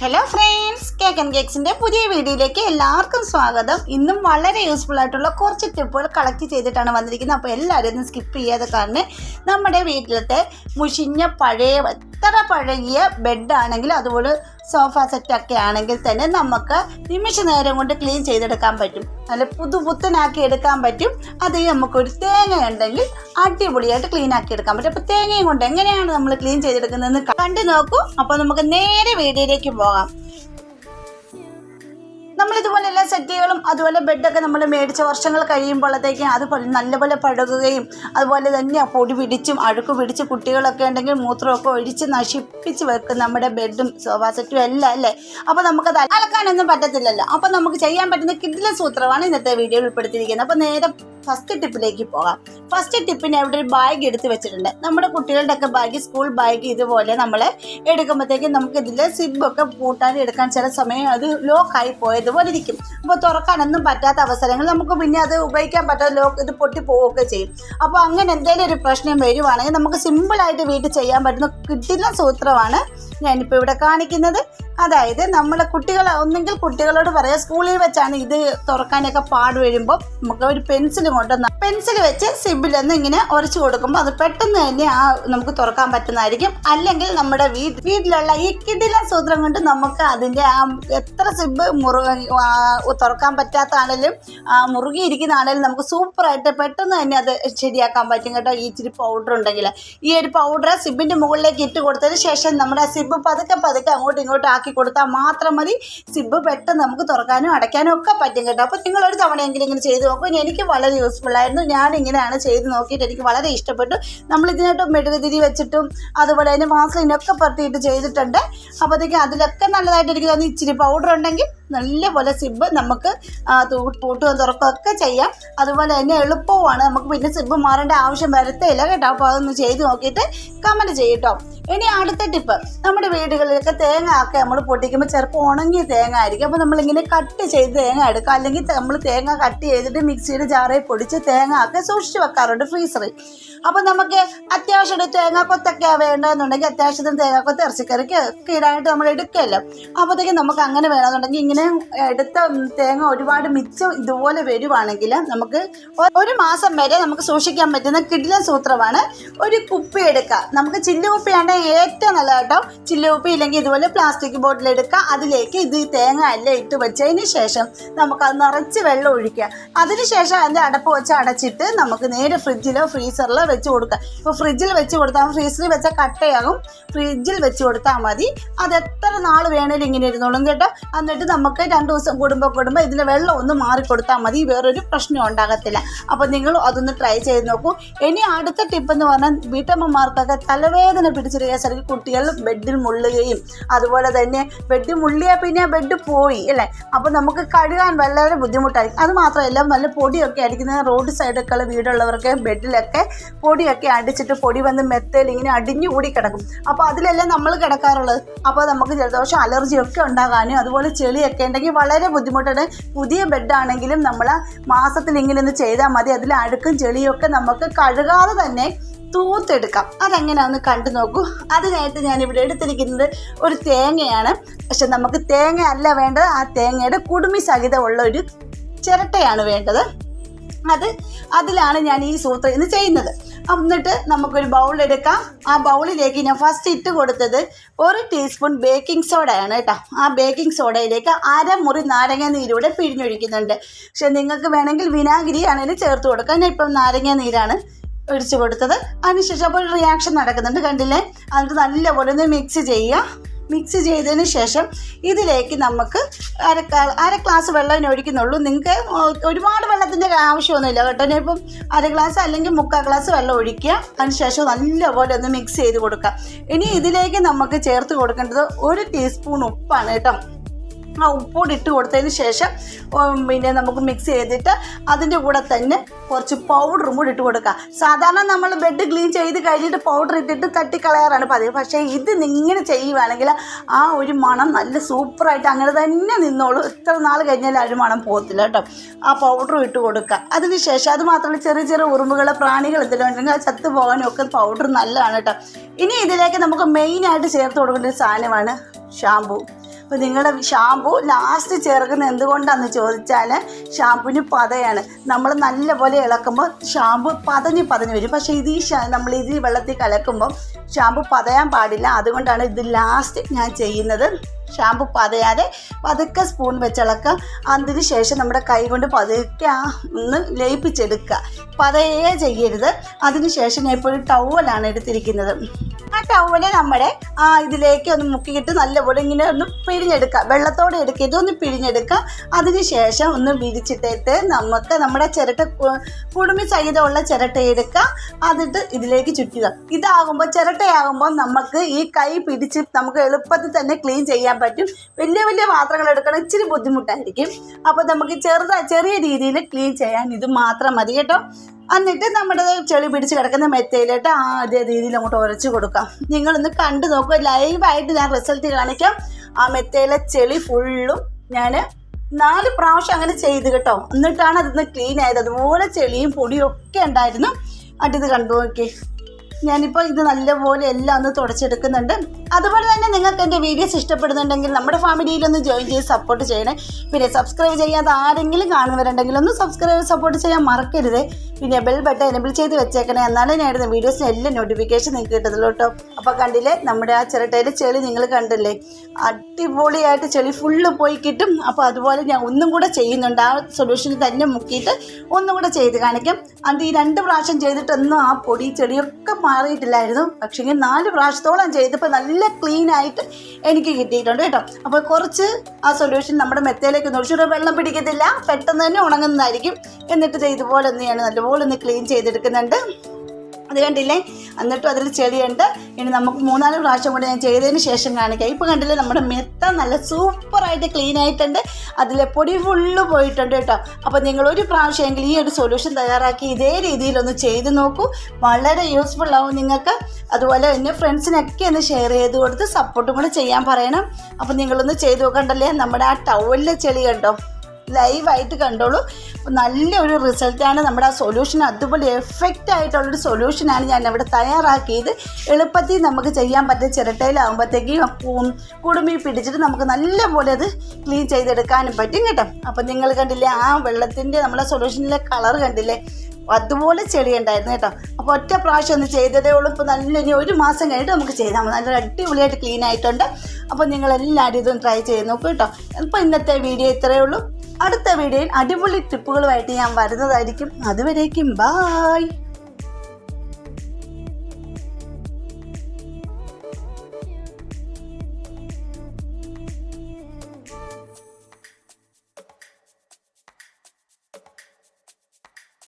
Hello friends cake and കേക്സിന്റെ പുതിയ വീഡിയോയിലേക്ക് എല്ലാവർക്കും സ്വാഗതം. ഇന്നും വളരെ യൂസ്ഫുൾ ആയിട്ടുള്ള കുറച്ച് ടിപ്പുകൾ കളക്ട് ചെയ്തിട്ടാണ് വന്നിരിക്കുന്നത്. അപ്പോൾ എല്ലാവരും ഒന്ന് സ്കിപ്പ് ചെയ്യാതെ കാരണം നമ്മുടെ വീട്ടിലത്തെ മുഷിഞ്ഞ പഴയ എത്ര പഴകിയ ബെഡാണെങ്കിൽ അതുപോലെ സോഫ സെറ്റൊക്കെ ആണെങ്കിൽ തന്നെ നമുക്ക് നിമിഷ നേരം കൊണ്ട് ക്ലീൻ ചെയ്തെടുക്കാൻ പറ്റും. നല്ല പുതുപുത്തനാക്കി എടുക്കാൻ പറ്റും. അത് നമുക്കൊരു തേങ്ങ ഉണ്ടെങ്കിൽ അടിപൊളിയായിട്ട് ക്ലീൻ ആക്കി എടുക്കാൻ പറ്റും. അപ്പോൾ തേങ്ങയും കൊണ്ട് എങ്ങനെയാണ് നമ്മൾ ക്ലീൻ ചെയ്തെടുക്കുന്നതെന്ന് കണ്ടു നോക്കൂ. അപ്പോൾ നമുക്ക് നേരെ വീഡിയോയിലേക്ക് പോകാം. നമ്മളിതുപോലെ എല്ലാ സെറ്റുകളും അതുപോലെ ബെഡൊക്കെ നമ്മൾ മേടിച്ച വർഷങ്ങൾ കഴിയുമ്പോഴത്തേക്കും അത് നല്ലപോലെ പഴകുകയും അതുപോലെ തന്നെ പൊടി പിടിച്ചും അഴുക്ക് പിടിച്ച് കുട്ടികളൊക്കെ ഉണ്ടെങ്കിൽ മൂത്രമൊക്കെ ഒഴിച്ച് നശിപ്പിച്ച് വെക്കും നമ്മുടെ ബെഡും സോഫാ സെറ്റും എല്ലാം അല്ലേ? അപ്പോൾ നമുക്കത് അലക്കാനൊന്നും പറ്റത്തില്ലല്ലോ. അപ്പോൾ നമുക്ക് ചെയ്യാൻ പറ്റുന്ന കിഡിലെ സൂത്രമാണ് ഇന്നത്തെ വീഡിയോയിൽ ഉൾപ്പെടുത്തിയിരിക്കുന്നത്. അപ്പോൾ നേരെ ഫസ്റ്റ് ടിപ്പിലേക്ക് പോകാം. ഫസ്റ്റ് ടിപ്പിന് അവിടെ ഒരു ബാഗ് എടുത്ത് വെച്ചിട്ടുണ്ട്. നമ്മുടെ കുട്ടികളുടെ ഒക്കെ ബാഗ് സ്കൂൾ ബാഗ് ഇതുപോലെ നമ്മൾ എടുക്കുമ്പോഴത്തേക്കും നമുക്ക് ഇതിൽ സിബൊക്കെ പൂട്ടാൻ എടുക്കാൻ ചില സമയം അത് ലോക്കായി പോയതുപോലെ ഇരിക്കും. അപ്പോൾ തുറക്കാനൊന്നും പറ്റാത്ത അവസരങ്ങൾ നമുക്ക് പിന്നെ അത് ഉപയോഗിക്കാൻ പറ്റാത്ത ലോക്ക് ഇത് പൊട്ടി പോവുകയൊക്കെ ചെയ്യും. അപ്പോൾ അങ്ങനെ എന്തെങ്കിലും ഒരു പ്രശ്നം വരുവാണെങ്കിൽ നമുക്ക് സിമ്പിളായിട്ട് വീട്ടിൽ ചെയ്യാൻ പറ്റുന്ന കിട്ടുന്ന സൂത്രമാണ് ഞാനിപ്പോൾ ഇവിടെ കാണിക്കുന്നത്. അതായത് നമ്മൾ കുട്ടികൾ ഒന്നെങ്കിൽ കുട്ടികളോട് പറയാം സ്കൂളിൽ വെച്ചാണ് ഇത് തുറക്കാനൊക്കെ പാട് വരുമ്പോൾ നമുക്ക് ഒരു പെൻസിൽ കൊണ്ടുവന്ന. പെൻസിൽ വെച്ച് സിബിലൊന്ന് ഇങ്ങനെ ഉരച്ചു കൊടുക്കുമ്പോൾ അത് പെട്ടെന്ന് തന്നെ ആ നമുക്ക് തുറക്കാൻ പറ്റുന്നതായിരിക്കും. അല്ലെങ്കിൽ നമ്മുടെ വീട് വീട്ടിലുള്ള ഈ കിടില സൂത്രം കൊണ്ട് നമുക്ക് അതിന്റെ ആ എത്ര സിബ് മുറു തുറക്കാൻ പറ്റാത്താണെങ്കിലും ആ, മുറുകിയിരിക്കുന്നതാണെങ്കിലും നമുക്ക് സൂപ്പറായിട്ട് പെട്ടെന്ന് തന്നെ അത് ശരിയാക്കാൻ പറ്റും കേട്ടോ. ഈ ഇച്ചിരി പൗഡർ ഉണ്ടെങ്കിൽ ഈ ഒരു പൗഡർ സിബിന്റെ മുകളിലേക്ക് ഇട്ട് കൊടുത്തതിന് ശേഷം നമ്മുടെ ആ സിബ് പതുക്കെ പതുക്കെ അങ്ങോട്ടും ഇങ്ങോട്ടും ആക്കി കൊടുത്താൽ മാത്രം മതി. സിബ് പെട്ടെന്ന് നമുക്ക് തുറക്കാനും അടയ്ക്കാനും ഒക്കെ പറ്റും കേട്ടോ. അപ്പോൾ നിങ്ങളൊരു തവണയെങ്കിലും ഇങ്ങനെ ചെയ്ത് നോക്കും. എനിക്ക് വളരെ യൂസ്ഫുൾ ആയിരുന്നു. ഞാൻ ഇങ്ങനെയാണ് ചെയ്ത് നോക്കിയിട്ട് എനിക്ക് വളരെ ഇഷ്ടപ്പെട്ടു. നമ്മൾ ഇതിനായിട്ട് മെഴുകുതിരി വെച്ചിട്ടും അതുപോലെ തന്നെ മാസ്ലിനൊക്കെ പുറത്തിയിട്ട് ചെയ്തിട്ടുണ്ട്. അപ്പോഴത്തേക്കും അതിലൊക്കെ നല്ലതായിട്ട് എനിക്ക് തോന്നി ഇച്ചിരി പൗഡർ ഉണ്ടെങ്കിൽ നല്ലപോലെ സിബ് നമുക്ക് പൂട്ടുകയും തുറക്കുകയൊക്കെ ചെയ്യാം. അതുപോലെ തന്നെ എളുപ്പവുമാണ്. നമുക്ക് പിന്നെ സിബ് മാറേണ്ട ആവശ്യം വരത്തേയില്ല കേട്ടോ. അപ്പോൾ അതൊന്ന് ചെയ്ത് നോക്കിയിട്ട് കമന്റ് ചെയ്യട്ടോ. ഇനി അടുത്ത ടിപ്പ് നമ്മുടെ വീടുകളിലൊക്കെ തേങ്ങ ഒക്കെ നമ്മൾ പൊട്ടിക്കുമ്പോൾ ചിലപ്പോൾ ഉണങ്ങിയ തേങ്ങ ആയിരിക്കും. അപ്പോൾ നമ്മളിങ്ങനെ കട്ട് ചെയ്ത് തേങ്ങ എടുക്കുക. അല്ലെങ്കിൽ നമ്മൾ തേങ്ങ കട്ട് ചെയ്തിട്ട് മിക്സിയുടെ ജാറിൽ പൊടിച്ച് തേങ്ങ ഒക്കെ സൂക്ഷിച്ച് വെക്കാറുണ്ട് ഫ്രീസറിൽ അപ്പോൾ നമുക്ക് അത്യാവശ്യം തേങ്ങ കൊത്തൊക്കെ വേണ്ടതെന്നുണ്ടെങ്കിൽ അത്യാവശ്യത്തിന് തേങ്ങ കൊത്ത് ഇറച്ചിക്കറിക്ക് കീടായിട്ട് നമ്മൾ എടുക്കുമല്ലോ അപ്പോഴത്തേക്കും നമുക്ക് അങ്ങനെ വേണമെന്നുണ്ടെങ്കിൽ ഇങ്ങനെ എടുത്ത തേങ്ങ ഒരുപാട് മിച്ചം ഇതുപോലെ വരുവാണെങ്കിൽ നമുക്ക് ഒരു മാസം വരെ നമുക്ക് സൂക്ഷിക്കാൻ പറ്റുന്ന കിടിലൻ സൂത്രമാണ് ഒരു കുപ്പി എടുക്കുക. നമുക്ക് ചില്ല് കുപ്പിയാണ് ഏറ്റവും നല്ലത് കേട്ടോ ചില്ല് കുപ്പി ഇല്ലെങ്കിൽ ഇതുപോലെ പ്ലാസ്റ്റിക് ബോട്ടിൽ എടുക്കുക. അതിലേക്ക് ഇത് തേങ്ങ എല്ലാം ഇട്ട് വെച്ചതിന് ശേഷം നമുക്കത് നിറച്ച് വെള്ളം ഒഴിക്കുക. അതിനുശേഷം അതിന്റെ അടപ്പ് വെച്ച് അടച്ചിട്ട് നമുക്ക് നേരെ ഫ്രിഡ്ജിലോ ഫ്രീസറിലോ വെച്ച് കൊടുക്കുക. ഇപ്പോൾ ഫ്രിഡ്ജിൽ വെച്ച് കൊടുത്താൽ ഫ്രീസറിൽ വെച്ചാൽ കട്ടയാകും. ഫ്രിഡ്ജിൽ വെച്ച് കൊടുത്താൽ മതി. അത് എത്ര നാൾ വേണേലും ഇങ്ങനെ ഇരുന്നോളും കേട്ടോ. എന്നിട്ട് നമുക്ക് രണ്ട് ദിവസം കൂടുമ്പോൾ കൂടുമ്പോൾ ഇതിൽ വെള്ളം ഒന്ന് മാറിക്കൊടുത്താൽ മതി. വേറൊരു പ്രശ്നം ഉണ്ടാകത്തില്ല. അപ്പോൾ നിങ്ങൾ അതൊന്ന് ട്രൈ ചെയ്ത് നോക്കൂ. ഇനി അടുത്ത ടിപ്പ് എന്ന് പറഞ്ഞാൽ വീട്ടമ്മമാർക്കൊക്കെ തലവേദന പിടിച്ചിരിക്കുക ശരിക്കും കുട്ടികൾ ബെഡിൽ മുള്ളുകയും അതുപോലെ തന്നെ ബെഡ് മുള്ളിയാൽ പിന്നെ ബെഡ് പോയി അല്ലേ? അപ്പോൾ നമുക്ക് കഴുകാൻ വളരെ ബുദ്ധിമുട്ടായിരിക്കും. അത് മാത്രമല്ല നല്ല പൊടിയൊക്കെ അടിക്കുന്ന റോഡ് സൈഡൊക്കെ ഉള്ള വീടുള്ളവർക്ക് ബെഡിലൊക്കെ പൊടിയൊക്കെ അടിച്ചിട്ട് പൊടി വന്ന് മെത്തയിൽ ഇങ്ങനെ അടിഞ്ഞു കൂടി കിടക്കും. അപ്പോൾ അതിലെല്ലാം നമ്മൾ കിടക്കാറുള്ളത്? അപ്പോൾ നമുക്ക് ജലദോഷം അലർജിയൊക്കെ ഉണ്ടാകാനും അതുപോലെ ചെളിയൊക്കെ ഉണ്ടെങ്കിൽ വളരെ ബുദ്ധിമുട്ടാണ്. പുതിയ ബെഡാണെങ്കിലും നമ്മൾ മാസത്തിൽ ഇങ്ങനെ ഒന്ന് ചെയ്താൽ മതി. അതിൽ അഴുക്കും ചെളിയൊക്കെ നമുക്ക് കഴുകാതെ തന്നെ തൂത്തെടുക്കാം. അതെങ്ങനെയാണെന്ന് കണ്ടു നോക്കൂ. അതിനായിട്ട് ഇവിടെ എടുത്തിരിക്കുന്നത് ഒരു തേങ്ങയാണ്. പക്ഷെ നമുക്ക് തേങ്ങ അല്ല വേണ്ടത്. ആ തേങ്ങയുടെ കുടുമി സഹിതമുള്ള ഒരു ചിരട്ടയാണ് വേണ്ടത്. അത് അതിലാണ് ഞാൻ ഈ സൂത്രം ഇന്ന് ചെയ്യുന്നത്. എന്നിട്ട് നമുക്കൊരു ബൗൾ എടുക്കാം. ആ ബൗളിലേക്ക് ഞാൻ ഫസ്റ്റ് ഇട്ട് കൊടുത്തത് ഒരു ടീസ്പൂൺ ബേക്കിംഗ് സോഡയാണ് കേട്ടോ. ആ ബേക്കിംഗ് സോഡയിലേക്ക് അരമുറി നാരങ്ങ നീരൂടെ പിഴിഞ്ഞൊഴിക്കുന്നുണ്ട്. പക്ഷെ നിങ്ങൾക്ക് വേണമെങ്കിൽ വിനാഗിരി ആണെങ്കിലും ചേർത്ത് കൊടുക്കാം. ഞാൻ ഇപ്പം നാരങ്ങ നീരാണ് ഒഴിച്ചു കൊടുത്തത്. അതിനുശേഷം അപ്പോൾ ഒരു റിയാക്ഷൻ നടക്കുന്നുണ്ട്. കണ്ടില്ലേ? അത് നല്ലപോലെ ഒന്ന് മിക്സ് ചെയ്യുക. മിക്സ് ചെയ്തതിന് ശേഷം ഇതിലേക്ക് നമുക്ക് അര അര ഗ്ലാസ് വെള്ളം ഒഴിക്കുന്നുള്ളൂ. നിങ്ങൾക്ക് ഒരുപാട് വെള്ളത്തിന്റെ ആവശ്യമൊന്നുമില്ല കേട്ടോ. ഞാൻ ഇപ്പം അര ഗ്ലാസ് അല്ലെങ്കിൽ മുക്കാൽ ഗ്ലാസ് വെള്ളം ഒഴിക്കുക. അതിനുശേഷം നല്ലപോലെ ഒന്ന് മിക്സ് ചെയ്ത് കൊടുക്കുക. ഇനി ഇതിലേക്ക് നമുക്ക് ചേർത്ത് കൊടുക്കേണ്ടത് ഒരു ടീസ്പൂൺ ഉപ്പാണ് കേട്ടോ. ആ ഉപ്പൂടി ഇട്ട് കൊടുത്തതിന് ശേഷം പിന്നെ നമുക്ക് മിക്സ് ചെയ്തിട്ട് അതിന്റെ കൂടെ തന്നെ കുറച്ച് പൗഡറും കൂടി ഇട്ട് കൊടുക്കുക. സാധാരണ നമ്മൾ ബെഡ് ക്ലീൻ ചെയ്ത് കഴിഞ്ഞിട്ട് പൗഡർ ഇട്ടിട്ട് തട്ടിക്കളയാറാണ് പതിവ്. പക്ഷേ ഇത് ഇങ്ങനെ ചെയ്യുവാണെങ്കിൽ ആ ഒരു മണം നല്ല സൂപ്പറായിട്ട് അങ്ങനെ തന്നെ നിന്നോളൂ. ഇത്ര നാൾ കഴിഞ്ഞാൽ ആ ഒരു മണം പോകത്തില്ല കേട്ടോ. ആ പൗഡറും ഇട്ട് കൊടുക്കുക. അതിന് ശേഷം അത് മാത്രമല്ല ചെറിയ ചെറിയ ഉറുമ്പുകൾ പ്രാണികൾ എന്തെങ്കിലും ഉണ്ടെങ്കിൽ അത് ചത്തു പോകാനും ഒക്കെ പൗഡർ നല്ലതാണ് കേട്ടോ. ഇനി ഇതിലേക്ക് നമുക്ക് മെയിനായിട്ട് ചേർത്ത് കൊടുക്കേണ്ട ഒരു സാധനമാണ് ഷാമ്പു അപ്പോൾ നിങ്ങളുടെ ഷാമ്പു ലാസ്റ്റ് ചേർക്കുന്നത് എന്തുകൊണ്ടാണെന്ന് ചോദിച്ചാൽ ഷാമ്പുവിന് പതയാണ്. നമ്മൾ നല്ലപോലെ ഇളക്കുമ്പോൾ ഷാമ്പു പതഞ്ഞ് പതഞ്ഞ് വരും. പക്ഷേ ഇത് ഈ നമ്മൾ ഇത് വെള്ളത്തിൽ കലക്കുമ്പോൾ ഷാമ്പു പതയാൻ പാടില്ല. അതുകൊണ്ടാണ് ഇത് ലാസ്റ്റ് ഞാൻ ചെയ്യുന്നത്. ഷാമ്പു പതയാതെ പതുക്കെ സ്പൂൺ വെച്ചിളക്കാം അതിന് ശേഷം നമ്മുടെ കൈ കൊണ്ട് പതുക്കെ ഒന്ന് ലയിപ്പിച്ചെടുക്കുക. പതയേ ചെയ്യരുത്. അതിനുശേഷം ഞാൻ ഇപ്പോൾ ടവലാണ് എടുത്തിരിക്കുന്നത്. ആ ടവൽ നമ്മുടെ ആ ഇതിലേക്ക് ഒന്ന് മുക്കിയിട്ട് നല്ലപോലെ ഇങ്ങനെ ഒന്ന് പിഴിഞ്ഞെടുക്കുക. വെള്ളത്തോടെ എടുക്കുക. ഇതൊന്ന് പിഴിഞ്ഞെടുക്കുക. അതിന് ശേഷം ഒന്ന് വിരിച്ചിട്ടിട്ട് നമുക്ക് നമ്മുടെ ചിരട്ട കുടുമി സഹിതമുള്ള ചിരട്ട എടുക്കുക. അതിട്ട് ഇതിലേക്ക് ചുറ്റുക. ഇതാകുമ്പോൾ ചിരട്ടയാകുമ്പോൾ നമുക്ക് ഈ കൈ പിടിച്ച് നമുക്ക് എളുപ്പത്തിൽ തന്നെ ക്ലീൻ ചെയ്യാൻ പറ്റും. വലിയ വലിയ പാത്രങ്ങൾ എടുക്കണം. ഇച്ചിരി ബുദ്ധിമുട്ടായിരിക്കും. അപ്പോൾ നമുക്ക് ചെറുതാ ചെറിയ രീതിയിൽ ക്ലീൻ ചെയ്യാൻ ഇത് മാത്രം മതി കേട്ടോ. എന്നിട്ട് നമ്മുടെ ചെളി പിടിച്ച് കിടക്കുന്ന മെത്തയിലോട്ട് ആ അതേ രീതിയിൽ അങ്ങോട്ട് ഉരച്ച് കൊടുക്കാം. നിങ്ങളൊന്ന് കണ്ടു നോക്കുക ലൈവായിട്ട് ഞാൻ റിസൾട്ട് കാണിക്കാം. ആ മെത്തയിലെ ചെളി ഫുള്ളും ഞാൻ നാല് പ്രാവശ്യം അങ്ങനെ ചെയ്ത് കേട്ടോ. എന്നിട്ടാണ് അതിന്ന് ക്ലീൻ ആയത്. അതുപോലെ ചെളിയും പൊടിയും ഒക്കെ ഉണ്ടായിരുന്നു. അട്ടിത് കണ്ടു നോക്കി ഞാനിപ്പോൾ ഇത് നല്ലപോലെ എല്ലാം ഒന്ന് തുടച്ചെടുക്കുന്നുണ്ട്. അതുപോലെ തന്നെ നിങ്ങൾക്ക് എന്റെ വീഡിയോസ് ഇഷ്ടപ്പെടുന്നുണ്ടെങ്കിൽ നമ്മുടെ ഫാമിലിയിലൊന്ന് ജോയിൻ ചെയ്ത് സപ്പോർട്ട് ചെയ്യണേ. പിന്നെ സബ്സ്ക്രൈബ് ചെയ്യാതെ ആരെങ്കിലും കാണുന്നവരുണ്ടെങ്കിൽ ഒന്ന് സബ്സ്ക്രൈബ് സപ്പോർട്ട് ചെയ്യാൻ മറക്കരുത്. പിന്നെ ബെൽ ബട്ടൺ എനബിൾ ചെയ്ത് വെച്ചേക്കണേ. എന്നാലേ ഞാൻ ഇടുന്ന വീഡിയോസിന് എല്ലാം നോട്ടിഫിക്കേഷൻ നിങ്ങൾക്ക് കിട്ടുന്നുള്ളൂ കേട്ടോ. അപ്പോൾ കണ്ടില്ലേ നമ്മുടെ ആ ചിരട്ടയിലെ ചെളി നിങ്ങൾ കണ്ടില്ലേ? അടിപൊളിയായിട്ട് ചെളി ഫുള്ള് പോയി കിട്ടും. അപ്പോൾ അതുപോലെ ഞാൻ ഒന്നും കൂടെ ചെയ്യുന്നുണ്ട്. ആ സൊല്യൂഷനിൽ തന്നെ മുക്കിയിട്ട് ഒന്നും കൂടെ ചെയ്ത് കാണിക്കാം. അത് ഈ രണ്ട് പ്രാവശ്യം ചെയ്തിട്ടൊന്നും ആ പൊടി ചെളിയൊക്കെ മാറിയിട്ടില്ലായിരുന്നു. പക്ഷേ നാല് പ്രാവശ്യത്തോളം ചെയ്തപ്പോൾ നല്ല ക്ലീൻ ആയിട്ട് എനിക്ക് കിട്ടിയിട്ടുണ്ട് കേട്ടോ. അപ്പോൾ കുറച്ച് ആ സൊല്യൂഷൻ നമ്മുടെ മെത്തയിലേക്ക് ഒഴിച്ചുകൂടെ വെള്ളം പിടിക്കത്തില്ല. പെട്ടെന്ന് തന്നെ ഉണങ്ങുന്നതായിരിക്കും. എന്നിട്ട് ഇതുപോലെ ഒന്ന് ഞാൻ നല്ലപോലെ ഒന്ന് ക്ലീൻ ചെയ്തെടുക്കുന്നുണ്ട്. അത് കണ്ടില്ലേ? എന്നിട്ടും അതിൽ ചെളിയുണ്ട്. ഇനി നമുക്ക് മൂന്നാൽ പ്രാവശ്യം കൂടെ ഞാൻ ചെയ്തതിന് ശേഷം കാണിക്കാം. ഇപ്പോൾ കണ്ടില്ലേ നമ്മുടെ മെത്ത നല്ല സൂപ്പറായിട്ട് ക്ലീൻ ആയിട്ടുണ്ട്. അതിലെ പൊടി ഫുള്ള് പോയിട്ടുണ്ട് കേട്ടോ. അപ്പോൾ നിങ്ങൾ ഒരു പ്രാവശ്യമെങ്കിലും ഈ ഒരു സൊല്യൂഷൻ തയ്യാറാക്കി ഇതേ രീതിയിലൊന്ന് ചെയ്ത് നോക്കൂ. വളരെ യൂസ്ഫുൾ ആവും നിങ്ങൾക്ക്. അതുപോലെ എന്റെ ഫ്രണ്ട്സിനൊക്കെ ഒന്ന് ഷെയർ ചെയ്ത് കൊടുത്ത് സപ്പോർട്ടും കൂടെ ചെയ്യാൻ പറയണം. അപ്പോൾ നിങ്ങളൊന്ന് ചെയ്ത് നോക്കണ്ടല്ലേ? നമ്മുടെ ആ ടവലിലെ ചെളി കണ്ടോ? ലൈവായിട്ട് കണ്ടോളൂ. നല്ലൊരു റിസൾട്ടാണ് നമ്മുടെ ആ സൊല്യൂഷൻ അതുപോലെ എഫക്റ്റ് ആയിട്ടുള്ളൊരു സൊല്യൂഷനാണ് ഞാൻ അവിടെ തയ്യാറാക്കിയത്. എളുപ്പത്തിൽ നമുക്ക് ചെയ്യാൻ പറ്റുന്ന ചിരട്ടയിലാകുമ്പോഴത്തേക്കും കുടുമി പിടിച്ചിട്ട് നമുക്ക് നല്ലപോലെ അത് ക്ലീൻ ചെയ്തെടുക്കാനും പറ്റും കേട്ടോ. അപ്പം നിങ്ങൾ കണ്ടില്ലേ ആ വെള്ളത്തിന്റെ നമ്മുടെ സൊല്യൂഷനിലെ കളർ കണ്ടില്ലേ? അതുപോലെ ചെളി ഉണ്ടായിരുന്നു കേട്ടോ. അപ്പോൾ ഒറ്റ പ്രാവശ്യം ഒന്ന് ചെയ്തതേ ഉള്ളൂ. ഇപ്പോൾ നല്ല ഇനി ഒരു മാസം കഴിഞ്ഞിട്ട് നമുക്ക് ചെയ്താൽ മതി. നല്ല അടിപൊളിയായിട്ട് ക്ലീൻ ആയിട്ടുണ്ട്. അപ്പോൾ നിങ്ങൾ എല്ലാവരും ഇതും ട്രൈ ചെയ്ത് നോക്കൂ കേട്ടോ. അപ്പോൾ ഇന്നത്തെ വീഡിയോ ഇത്രയേ ഉള്ളൂ. അടുത്ത വീഡിയോയിൽ അടിപൊളി ടിപ്പുകളുമായിട്ട് ഞാൻ വരുന്നതായിരിക്കും. അതുവരേക്കും ബായ്